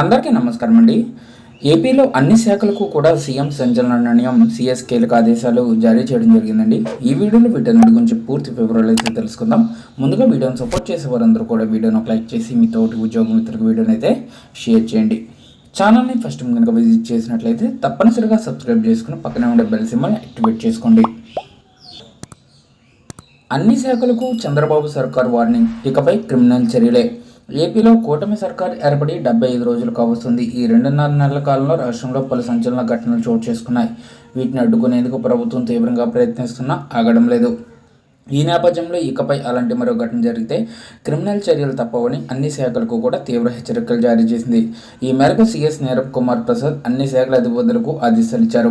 అందరికీ నమస్కారం అండి. ఏపీలో అన్ని శాఖలకు కూడా సీఎం సంచలన నిర్ణయం సీఎస్ కీలక ఆదేశాలు జారీ చేయడం జరిగిందండి. ఈ వీడియోలో వీటన్నిటి గురించి పూర్తి వివరాలు అయితే తెలుసుకుందాం. ముందుగా వీడియోని సపోర్ట్ చేసే వారందరూ కూడా వీడియోను ఒక లైక్ చేసి మీ తోటి ఉద్యోగ మిత్రులకు వీడియోని అయితే షేర్ చేయండి. ఛానల్ని ఫస్ట్ కనుక విజిట్ చేసినట్లయితే తప్పనిసరిగా సబ్స్క్రైబ్ చేసుకుని పక్కనే ఉండే బెల్ సింబల్ యాక్టివేట్ చేసుకోండి. అన్ని శాఖలకు చంద్రబాబు సర్కార్ వార్నింగ్. ఇకపై క్రిమినల్ చర్యలే. ఏపీలో కూటమి సర్కార్ ఏర్పడి డెబ్బై ఐదు రోజులు కావస్తుంది. ఈ రెండున్నర నెలల కాలంలో రాష్ట్రంలో పలు సంచలన ఘటనలు చోటు చేసుకున్నాయి. వీటిని అడ్డుకునేందుకు ప్రభుత్వం తీవ్రంగా ప్రయత్నిస్తున్నా ఆగడం లేదు. ఈ నేపథ్యంలో ఇకపై అలాంటి మరో ఘటన జరిగితే క్రిమినల్ చర్యలు తప్పవని అన్ని శాఖలకు కూడా తీవ్ర హెచ్చరికలు జారీ చేసింది. ఈ మేరకు సీఎస్ నీరబ్ కుమార్ ప్రసాద్ అన్ని శాఖల అధిపతులకు ఆదేశాలు ఇచ్చారు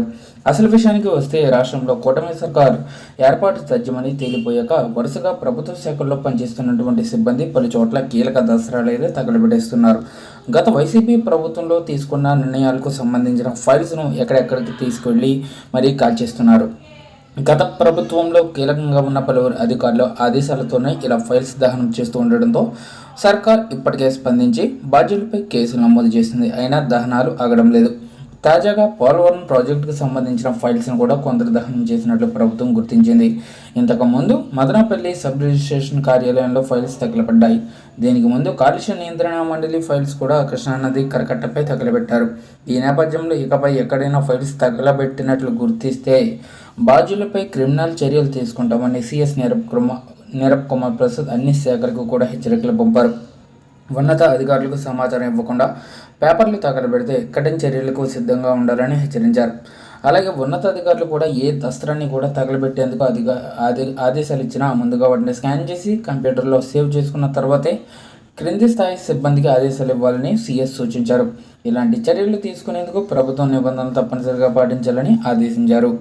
అసలు విషయానికి వస్తే రాష్ట్రంలో కూటమి సర్కార్ ఏర్పాటు సాధ్యమని తేలిపోయాక వరుసగా ప్రభుత్వ శాఖల్లో పనిచేస్తున్నటువంటి సిబ్బంది పలు చోట్ల కీలక దసరాలైతే తగలబెట్టేస్తున్నారు. గత వైసీపీ ప్రభుత్వంలో తీసుకున్న నిర్ణయాలకు సంబంధించిన ఫైల్స్ను ఎక్కడెక్కడికి తీసుకెళ్ళి మరీ కాల్చేస్తున్నారు. గత ప్రభుత్వంలో కీలకంగా ఉన్న పలువురు అధికారులు ఆదేశాలతోనే ఇలా ఫైల్స్ దహనం చేస్తూ ఉండడంతో సర్కార్ ఇప్పటికే స్పందించి బాధ్యులపై కేసులు నమోదు చేసింది. అయినా దహనాలు ఆగడం లేదు. తాజాగా పోలవరం ప్రాజెక్టుకు సంబంధించిన ఫైల్స్ను కూడా కొందరు దహనం చేసినట్లు ప్రభుత్వం గుర్తించింది. ఇంతకుముందు మదనపల్లి సబ్ రిజిస్ట్రేషన్ కార్యాలయంలో ఫైల్స్ తగిలపడ్డాయి దీనికి ముందు కాలుష్య నియంత్రణ మండలి ఫైల్స్ కూడా కృష్ణానది కరకట్టపై తగలబెట్టారు. ఈ నేపథ్యంలో ఇకపై ఎక్కడైనా ఫైల్స్ తగలబెట్టినట్లు గుర్తిస్తే బాధ్యులపై క్రిమినల్ చర్యలు తీసుకుంటామని సిఎస్ నీరబ్ కుమార్ నీరబ్ కుమార్ ప్రసాద్ అన్ని శాఖలకు కూడా హెచ్చరికలు పంపారు. ఉన్నత అధికారులకు సమాచారం ఇవ్వకుండా పేపర్లు తగలబెడితే కఠిన చర్యలకు సిద్ధంగా ఉండాలని హెచ్చరించారు. అలాగే ఉన్నతాధికారులు కూడా ఏ దస్త్రాన్ని కూడా తగలబెట్టేందుకు అధిక ఆది ఆదేశాలు ఇచ్చినా ముందుగా వాటిని స్కాన్ చేసి కంప్యూటర్లో సేవ్ చేసుకున్న తర్వాతే క్రింది స్థాయి సిబ్బందికి ఆదేశాలు ఇవ్వాలని సీఎస్ సూచించారు. ఇలాంటి చర్యలు తీసుకునేందుకు ప్రభుత్వం నిబంధనలు తప్పనిసరిగా పాటించాలని ఆదేశించారు.